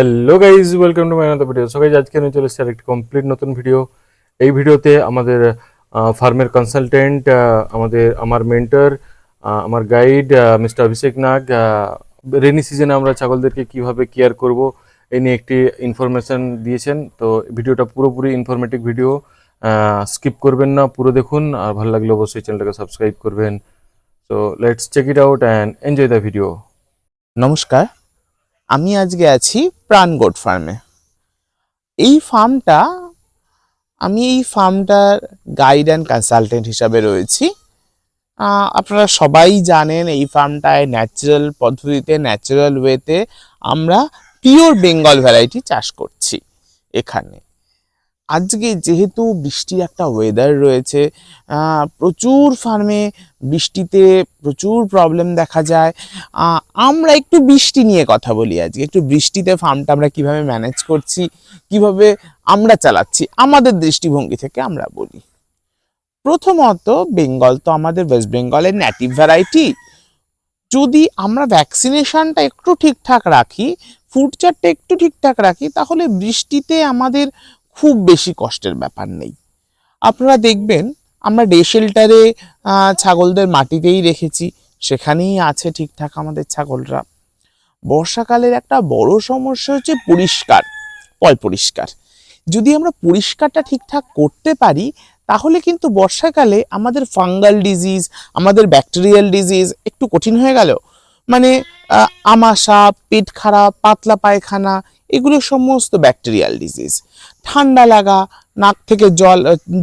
Hello guys welcome to my video so guys আজকে আমি চলে এসেছি আরেকটি কমপ্লিট নতুন ভিডিও এই ভিডিওতে আমাদের ফার্মের কনসালটেন্ট আমাদের, আমার মেন্টর আমার guide mister Abhishek Nag rainy সিজনে আমরা ছাগলদেরকে কীভাবে কেয়ার করব এই নিয়ে একটি ইনফরমেশন দিয়েছেন। তো ভিডিওটা পুরোপুরি ইনফরমেটিভ ভিডিও স্কিপ করবেন না, পুরো দেখুন। আর ভালো লাগলে অবশ্যই চ্যানেলটাকে সাবস্ক্রাইব করবেন। So let's check it out and enjoy the video নমস্কার আমি আজকে আছি প্রাণ গোট ফার্মে এই ফার্মটা আমি এই ফার্মটার গাইড অ্যান্ড কনসালটেন্ট হিসাবে রয়েছি। আপনারা সবাই জানেন এই ফার্মটায় ন্যাচারাল পদ্ধতিতে ন্যাচারাল ওয়েতে আমরা পিওর বেঙ্গল ভ্যারাইটি চাষ করছি এখানে। আজকে যেহেতু বৃষ্টির একটা ওয়েদার রয়েছে প্রচুর ফার্মে বৃষ্টিতে প্রচুর প্রবলেম দেখা যায়। আমরা একটু বৃষ্টি নিয়ে কথা বলি আজকে। একটু বৃষ্টিতে ফার্মটা আমরা কীভাবে ম্যানেজ করছি, কীভাবে আমরা চালাচ্ছি, আমাদের দৃষ্টিভঙ্গি থেকে আমরা বলি। প্রথমত বেঙ্গল তো আমাদের ওয়েস্ট বেঙ্গলের ন্যাটিভ ভ্যারাইটি যদি আমরা ভ্যাকসিনেশনটা একটু ঠিকঠাক রাখি ফুড চারটা একটু ঠিকঠাক রাখি, তাহলে বৃষ্টিতে আমাদের খুব বেশি কষ্টের ব্যাপার নেই। আপনারা দেখবেন, আমরা ডে শেল্টারে ছাগলদের মাটিতেই রেখেছি, সেখানেই আছে ঠিকঠাক আমাদের ছাগলরা। বর্ষাকালের একটা বড় সমস্যা হচ্ছে পরিষ্কার পয় পরিষ্কার। যদি আমরা পরিষ্কারটা ঠিকঠাক করতে পারি, তাহলে কিন্তু বর্ষাকালে আমাদের ফাঙ্গাল ডিজিজ, আমাদের ব্যাকটেরিয়াল ডিজিজ একটু কঠিন হয়ে গেল। মানে আমাশা, পেট খারাপ, পাতলা পায়খানা এগুলো সমস্ত ব্যাকটেরিয়াল ডিজিজ ঠান্ডা লাগা, নাক থেকে জল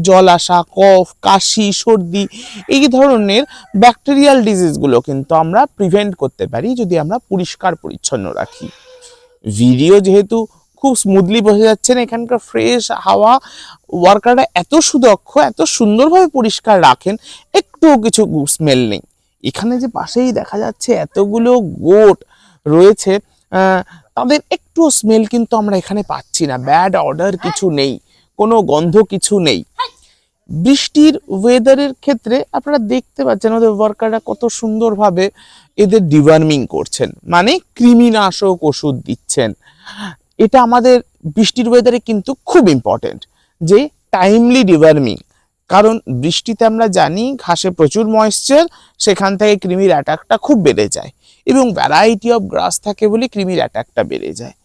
জল আসা, কফ, কাশি, সর্দি, এই ধরনের ব্যাকটেরিয়াল ডিজিজগুলো কিন্তু আমরা প্রিভেন্ট করতে পারি যদি আমরা পরিষ্কার পরিচ্ছন্ন রাখি। ভিডিও যেহেতু খুব স্মুথলি বোঝা যাচ্ছেন এখানকার ফ্রেশ হাওয়া ওয়ার্কাররা এত সুদক্ষ, এত সুন্দরভাবে পরিষ্কার রাখেন, একটুও কিছু স্মেল নেই। এখানে যে পাশেই দেখা যাচ্ছে এতগুলো গোট রয়েছে তাদের একটু স্মেল কিন্তু আমরা এখানে পাচ্ছি না। ব্যাড অর্ডার কিছু নেই, কোনো গন্ধ কিছু নেই। বৃষ্টির ওয়েদারের ক্ষেত্রে আপনারা দেখতে পাচ্ছেন ওদের ওয়ার্কাররা কত সুন্দরভাবে এদের ডিওয়ার্মিং করছেন। মানে কৃমিনাশক ওষুধ দিচ্ছেন। এটা আমাদের বৃষ্টির ওয়েদারে কিন্তু খুব ইম্পর্টেন্ট যে টাইমলি ডিওয়ার্মিং কারণ বৃষ্টিতে আমরা জানি ঘাসে প্রচুর ময়েশ্চার সেখান থেকে কৃমির অ্যাটাকটা খুব বেড়ে যায় এবং ভ্যারাইটি অফ গ্রাস থাকে বলে কৃমির অ্যাটাকটা বেড়ে যায়।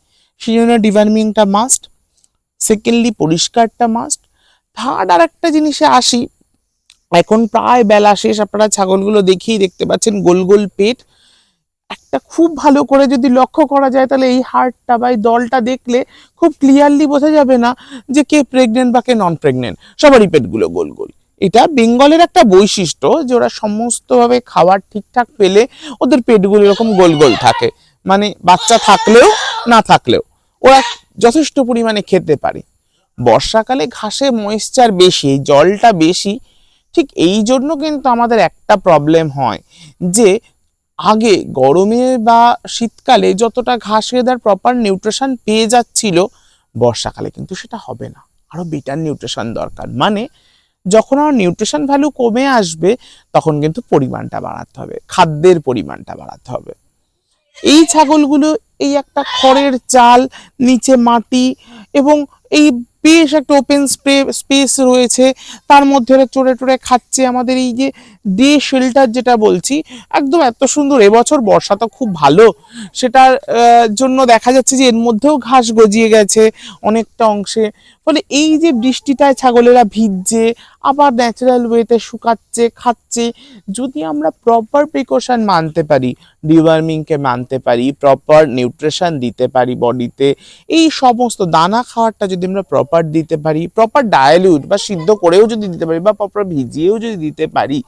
সেই জন্য ডিভার্মিংটা মাস্ট সেকেন্ডলি পরিষ্কারটা মাস্ট থার্ড আর একটা জিনিসে আসি, এখন প্রায় বেলা শেষ, আপনারা ছাগলগুলো দেখেই দেখতে পাচ্ছেন, গোল গোল পেট একটা খুব ভালো করে যদি লক্ষ্য করা যায়, তাহলে এই হার্টটা বা এই দলটা দেখলে খুব ক্লিয়ারলি বোঝা যাবে না যে কে প্রেগনেন্ট বা কে নন প্রেগনেন্ট সবারই পেটগুলো গোল গোল। এটা বেঙ্গলের একটা বৈশিষ্ট্য যে ওরা সমস্তভাবে খাবার ঠিকঠাক পেলে ওদের পেটগুলো এরকম গোল গোল থাকে। মানে বাচ্চা থাকলেও, না থাকলেও। ওরা যথেষ্ট পরিমাণে খেতে পারে। বর্ষাকালে ঘাসে ময়েশ্চার বেশি, জলটা বেশি, ঠিক এই জন্য কিন্তু আমাদের একটা প্রবলেম হয় যে আগে গরমে বা শীতকালে যতটা ঘাস তার প্রপার নিউট্রিশন পেয়ে যাচ্ছিল, বর্ষাকালে কিন্তু সেটা হবে না। আরও বেটার নিউট্রিশন দরকার। মানে যখন আমার নিউট্রিশন ভ্যালু কমে আসবে, তখন কিন্তু পরিমাণটা বাড়াতে হবে, খাদ্যের পরিমাণটা বাড়াতে হবে। এই ছাগলগুলো এই একটা খড়ের চাল, নিচে মাটি এবং এই বেশ একটা ওপেন স্পেস রয়েছে। তার মধ্যে ওরা চড়ে টড়ে খাচ্ছে আমাদের এই যে ডে শেল্টার যেটা বলছি, একদম এত সুন্দর। এবছর বর্ষা তো খুব ভালো। সেটার জন্য দেখা যাচ্ছে যে এর মধ্যেও ঘাস গজিয়ে গেছে অনেকটা অংশে। ফলে এই যে বৃষ্টিটায় ছাগলেরা ভিজছে, আবার ন্যাচারাল ওয়েতে শুকাচ্ছে, খাচ্ছে, যদি আমরা প্রপার প্রিকশন মানতে পারি ডিওয়ার্মিংকে মানতে পারি প্রপার নিউট্রিশন দিতে পারি বডিতে এই সমস্ত দানা খাওয়ারটা যদি আমরা প্রপার দিতে পারি প্রপার ডায়ালিউট বা সিদ্ধ করেও যদি দিতে পারি বা প্রপার ভিজিয়েও যদি দিতে পারি,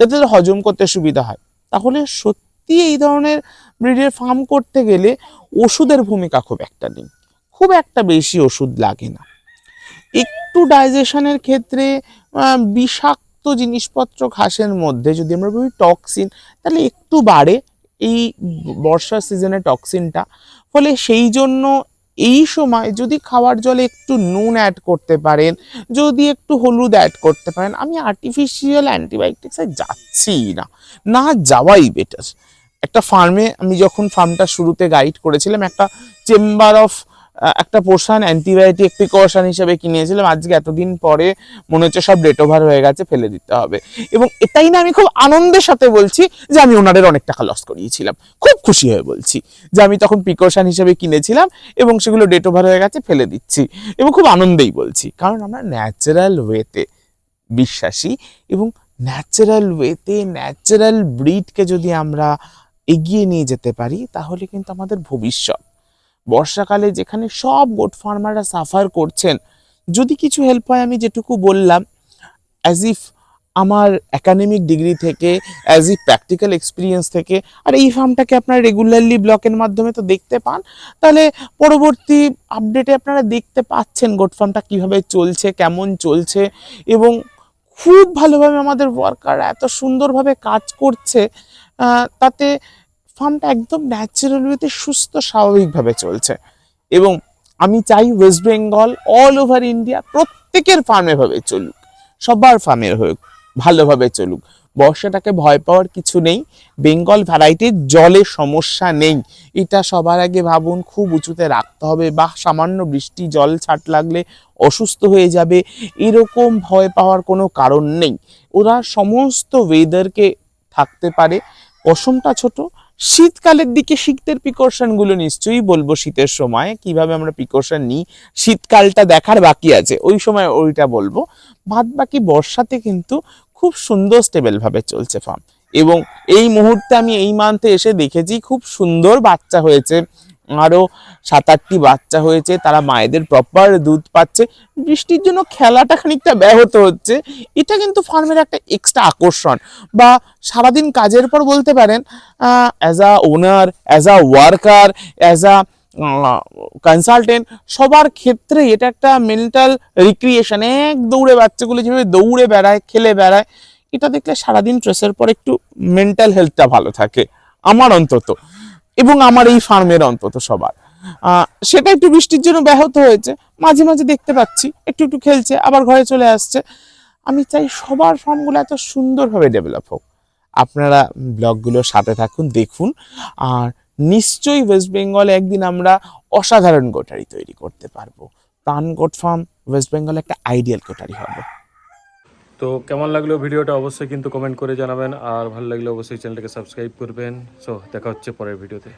যাতে হজম করতে সুবিধা হয়, তাহলে সত্যি এই ধরনের ব্রিডের ফার্ম করতে গেলে ওষুধের ভূমিকা খুব একটা নেই। খুব একটা বেশি ওষুধ লাগে না। একটু ডাইজেশনের ক্ষেত্রে বিষাক্ত জিনিসপত্র ঘাসের মধ্যে যদি আমরা বলি টক্সিন তাহলে একটু বাড়ে। এই বর্ষার সিজনে টক্সিনটা ফলে সেই জন্য এই সময় যদি খাওয়ার জলে একটু নুন অ্যাড করতে পারেন, যদি একটু হলুদ অ্যাড করতে পারেন, আমি আর্টিফিশিয়াল অ্যান্টিবায়োটিক্সে যাচ্ছি না না যাওয়াই বেটার একটা ফার্মে আমি যখন ফার্মটা শুরুতে গাইড করেছিলাম, একটা চেম্বার অফ একটা পোর্শন অ্যান্টিবায়োটিক প্রিকশন হিসেবে কিনেছিলাম। আজকে এতদিন পরে মনে হচ্ছে সব ডেট ওভার হয়ে গেছে, ফেলে দিতে হবে। এবং এটাই না আমি খুব আনন্দের সাথে বলছি যে আমি ওনাদের অনেক টাকা লস করিয়েছিলাম। খুব খুশি হয়ে বলছি যে আমি তখন প্রিকশন হিসেবে কিনেছিলাম এবং সেগুলো ডেট ওভার হয়ে গেছে, ফেলে দিচ্ছি। এবং খুব আনন্দেই বলছি। কারণ আমরা ন্যাচারাল ওয়েতে বিশ্বাসী এবং ন্যাচারাল ওয়েতে ন্যাচারাল ব্রিডকে যদি আমরা এগিয়ে নিয়ে যেতে পারি, তাহলে কিন্তু আমাদের ভবিষ্যৎ বর্ষাকালে যেখানে সব গোট ফার্মাররা সাফার করছেন, যদি কিছু হেল্প হয় আমি যেটুকু বললাম অ্যাজ ইফ আমার একাডেমিক ডিগ্রি থেকে অ্যাজ ই প্র্যাকটিক্যাল এক্সপিরিয়েন্স থেকে, আর এই ফার্মটাকে আপনারা রেগুলারলি ব্লকের মাধ্যমে তো দেখতে পান, তাহলে পরবর্তী আপডেটে আপনারা দেখতে পাচ্ছেন গোট ফার্মটা কীভাবে চলছে, কেমন চলছে, এবং খুব ভালোভাবে আমাদের ওয়ার্কার এত সুন্দরভাবে কাজ করছে তাতে ফার্মটা একদম ন্যাচারাল ওয়েতে সুস্থ, স্বাভাবিকভাবে চলছে। এবং আমি চাই West Bengal all over India প্রত্যেকের ফার্মে ভাবে চলুক, সবার ফার্মের হোক, ভালোভাবে চলুক। বর্ষাটাকে ভয় পাওয়ার কিছু নেই বেঙ্গল ভ্যারাইটির জলের সমস্যা নেই। এটা সবার আগে ভাবুন, খুব উঁচুতে রাখতে হবে, বা সামান্য বৃষ্টি, জল ছাট লাগলে অসুস্থ হয়ে যাবে, এরকম ভয় পাওয়ার কোনো কারণ নেই। ওরা সমস্ত ওয়েদারকে থাকতে পারে। পশমটা ছোট শীতকালের দিকে শীতের প্রিকশনগুলো নিশ্চয়ই বলব শীতের সময়। কীভাবে আমরা প্রিকশন নিই? শীতকালটা দেখার বাকি আছে, ওই সময় ওইটা বলব। বাদ বাকি বর্ষাতে কিন্তু খুব সুন্দর স্টেবেলভাবে চলছে ফার্ম এবং এই মুহূর্তে আমি এই মান্থে এসে দেখেছি খুব সুন্দর বাচ্চা হয়েছে। আরও সাত আটটি বাচ্চা হয়েছে, তারা মায়েদের প্রপার দুধ পাচ্ছে। বৃষ্টির জন্য খেলাটা খানিকটা ব্যাহত হচ্ছে। এটা কিন্তু ফার্মের একটা এক্সট্রা আকর্ষণ। বা সারাদিন কাজের পর বলতে পারেন as a owner as a worker as a consultant সবার ক্ষেত্রে এটা একটা মেন্টাল রিক্রিয়েশন এক দৌড়ে বাচ্চাগুলো যেভাবে দৌড়ে বেড়ায়, খেলে বেড়ায়, এটা দেখলে সারাদিন স্ট্রেসের পর একটু মেন্টাল হেলথটা ভালো থাকে। আমার অন্তত। এবং আমার এই ফার্মের অন্তত সবার। সেটা একটু বৃষ্টির জন্য ব্যাহত হয়েছে। মাঝে মাঝে দেখতে পাচ্ছি, একটু একটু খেলছে, আবার ঘরে চলে আসছে। আমি চাই সবার ফার্মগুলো এত সুন্দরভাবে ডেভেলপ হোক। আপনারা ব্লগগুলোর সাথে থাকুন, দেখুন, আর নিশ্চয়ই ওয়েস্ট বেঙ্গলে একদিন আমরা অসাধারণ গোটারি তৈরি করতে পারব। প্রাণ গোট ফার্ম ওয়েস্ট বেঙ্গলে একটা আইডিয়াল গোটারি হবে। তো কেমন লাগল ভিডিওটা অবশ্যই কিন্তু কমেন্ট করে জানাবেন, আর ভালো লাগলে অবশ্যই চ্যানেলটাকে সাবস্ক্রাইব করবেন। সো দেখা হচ্ছে পরের ভিডিওতে।